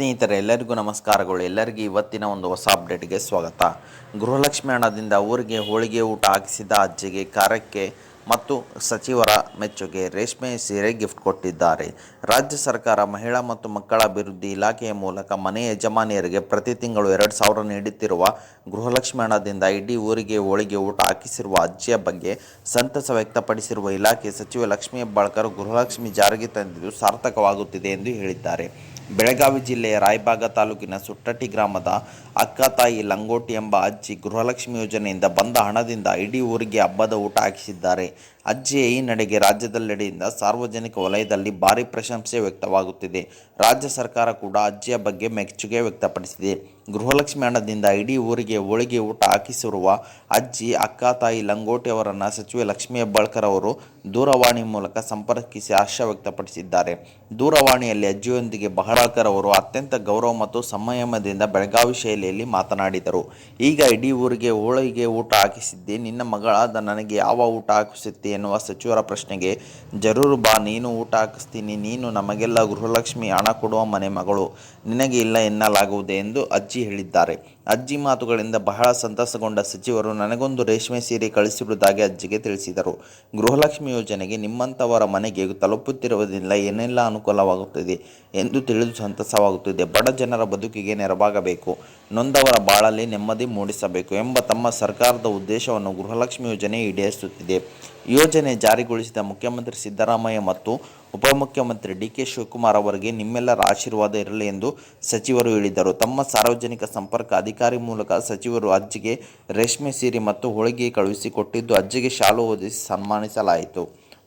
ಸ್ನೇಹಿತರೆ, ಎಲ್ಲರಿಗೂ ನಮಸ್ಕಾರಗಳು. ಎಲ್ಲರಿಗೂ ಇವತ್ತಿನ ಒಂದು ಹೊಸ ಅಪ್ಡೇಟ್ಗೆ ಸ್ವಾಗತ. ಗೃಹಲಕ್ಷ್ಮಿ ಹಣದಿಂದ ಊರಿಗೆ ಹೋಳಿಗೆ ಊಟ ಹಾಕಿಸಿದ ಅಜ್ಜಿಗೆ ಕಾರಕ್ಕೆ ಮತ್ತು ಸಚಿವರ ಮೆಚ್ಚುಗೆ ರೇಷ್ಮೆ ಸೀರೆ ಗಿಫ್ಟ್ ಕೊಟ್ಟಿದ್ದಾರೆ. ರಾಜ್ಯ ಸರ್ಕಾರ ಮಹಿಳಾ ಮತ್ತು ಮಕ್ಕಳ ಅಭಿವೃದ್ಧಿ ಇಲಾಖೆಯ ಮೂಲಕ ಮನೆ ಯಜಮಾನಿಯರಿಗೆ ಪ್ರತಿ ತಿಂಗಳು ಎರಡು ಸಾವಿರ ನೀಡುತ್ತಿರುವ ಗೃಹಲಕ್ಷ್ಮಿ ಹಣದಿಂದ ಇಡೀ ಊರಿಗೆ ಹೋಳಿಗೆ ಊಟ ಹಾಕಿಸಿರುವ ಅಜ್ಜಿಯ ಬಗ್ಗೆ ಸಂತಸ ವ್ಯಕ್ತಪಡಿಸಿರುವ ಇಲಾಖೆ ಸಚಿವ ಲಕ್ಷ್ಮೀ ಹೆಬ್ಬಾಳ್ಕರ್ ಗೃಹಲಕ್ಷ್ಮಿ ಜಾರಿಗೆ ತಂದಿದ್ದು ಸಾರ್ಥಕವಾಗುತ್ತಿದೆ ಎಂದು ಹೇಳಿದ್ದಾರೆ. ಬೆಳಗಾವಿ ಜಿಲ್ಲೆಯ ರಾಯಬಾಗ ತಾಲೂಕಿನ ಸುಟ್ಟಟ್ಟಿ ಗ್ರಾಮದ ಅಕ್ಕ ತಾಯಿ ಲಂಗೋಟಿ ಎಂಬ ಅಜ್ಜಿ ಗೃಹಲಕ್ಷ್ಮಿ ಯೋಜನೆಯಿಂದ ಬಂದ ಹಣದಿಂದ ಇಡೀ ಊರಿಗೆ ಹಬ್ಬದ ಊಟ ಹಾಕಿಸಿದ್ದಾರೆ. ಅಜ್ಜಿಯ ಈ ನಡೆಗೆ ರಾಜ್ಯದೆಲ್ಲೆಡೆಯಿಂದ ಸಾರ್ವಜನಿಕ ವಲಯದಲ್ಲಿ ಭಾರಿ ಪ್ರಶಂಸೆ ವ್ಯಕ್ತವಾಗುತ್ತಿದೆ. ರಾಜ್ಯ ಸರ್ಕಾರ ಕೂಡ ಅಜ್ಜಿಯ ಬಗ್ಗೆ ಮೆಚ್ಚುಗೆ ವ್ಯಕ್ತಪಡಿಸಿದೆ. ಗೃಹಲಕ್ಷ್ಮಿ ಹಣದಿಂದ ಇಡೀ ಊರಿಗೆ ಹೋಳಿಗೆ ಊಟ ಹಾಕಿಸಿರುವ ಅಜ್ಜಿ ಅಕ್ಕ ತಾಯಿ ಲಂಗೋಟಿ ಅವರನ್ನು ಸಚಿವೆ ಲಕ್ಷ್ಮೀ ಹೆಬ್ಬಾಳ್ಕರ್ ಅವರು ದೂರವಾಣಿ ಮೂಲಕ ಸಂಪರ್ಕಿಸಿ ಹರ್ಷ ವ್ಯಕ್ತಪಡಿಸಿದ್ದಾರೆ. ದೂರವಾಣಿಯಲ್ಲಿ ಅಜ್ಜಿಯೊಂದಿಗೆ ಬಹಳಾಳ್ಕರ್ ಅವರು ಅತ್ಯಂತ ಗೌರವ ಮತ್ತು ಸಂಯಮದಿಂದ ಬೆಳಗಾವಿ ಶೈಲಿಯಲ್ಲಿ ಮಾತನಾಡಿದರು. ಈಗ ಇಡೀ ಊರಿಗೆ ಹೋಳಿಗೆ ಊಟ ಹಾಕಿಸಿದ್ದೆ, ನಿನ್ನ ಮಗಳಾದ ನನಗೆ ಯಾವ ಊಟ ಹಾಕಿಸುತ್ತೆ ಎನ್ನುವ ಸಚಿವರ ಪ್ರಶ್ನೆಗೆ, ಜರೂರು ಬಾ, ನೀನು ಊಟ ಹಾಕಿಸ್ತೀನಿ, ನೀನು ನಮಗೆಲ್ಲ ಗೃಹಲಕ್ಷ್ಮಿ, ಹಣ ಕೊಡುವ ಮನೆ ಮಗಳು. ನಿನಗೆ ಇಲ್ಲ ಎನ್ನಲಾಗುವುದು ಎಂದು ಅಜ್ಜಿ ಹೇಳಿದ್ದಾರೆ. ಅಜ್ಜಿ ಮಾತುಗಳಿಂದ ಬಹಳ ಸಂತಸಗೊಂಡ ಸಚಿವರು ನನಗೊಂದು ರೇಷ್ಮೆ ಸೀರೆ ಕಳಿಸಿರುವುದಾಗಿ ಅಜ್ಜಿಗೆ ತಿಳಿಸಿದರು. ಗೃಹಲಕ್ಷ್ಮಿ ಯೋಜನೆಗೆ ನಿಮ್ಮಂಥವರ ಮನೆಗೆ ತಲುಪುತ್ತಿರುವುದಿಲ್ಲ, ಏನೆಲ್ಲ ಅನುಕೂಲವಾಗುತ್ತದೆ ಎಂದು ತಿಳಿದು ಸಂತಸವಾಗುತ್ತಿದೆ. ಬಡ ಜನರ ಬದುಕಿಗೆ ನೆರವಾಗಬೇಕು. ನೊಂದವರ ಬಾಳಲ್ಲಿ ನೆಮ್ಮದಿ ಮೂಡಿಸಬೇಕು ಎಂಬ ತಮ್ಮ ಸರ್ಕಾರದ ಉದ್ದೇಶವನ್ನು ಗೃಹಲಕ್ಷ್ಮಿ ಯೋಜನೆ ಈಡೇರಿಸುತ್ತಿದೆ. ಯೋಜನೆ ಜಾರಿಗೊಳಿಸಿದ ಮುಖ್ಯಮಂತ್ರಿ ಸಿದ್ದರಾಮಯ್ಯ ಮತ್ತು ಉಪಮುಖ್ಯಮಂತ್ರಿ ಡಿ ಕೆ ಶಿವಕುಮಾರ್ ಅವರಿಗೆ ನಿಮ್ಮೆಲ್ಲರ ಆಶೀರ್ವಾದ ಇರಲಿ ಎಂದು ಸಚಿವರು ಹೇಳಿದರು. ತಮ್ಮ ಸಾರ್ವಜನಿಕ ಸಂಪರ್ಕ ಅಧಿಕಾರಿ ಮೂಲಕ ಸಚಿವರು ಅಜ್ಜಿಗೆ ರೇಷ್ಮೆ ಸೀರೆ ಮತ್ತು ಹೋಳಿಗೆ ಕಳುಹಿಸಿಕೊಟ್ಟಿದ್ದು ಅಜ್ಜಿಗೆ ಶಾಲು ಓದಿಸಿ ಸನ್ಮಾನಿಸಲಾಯಿತು.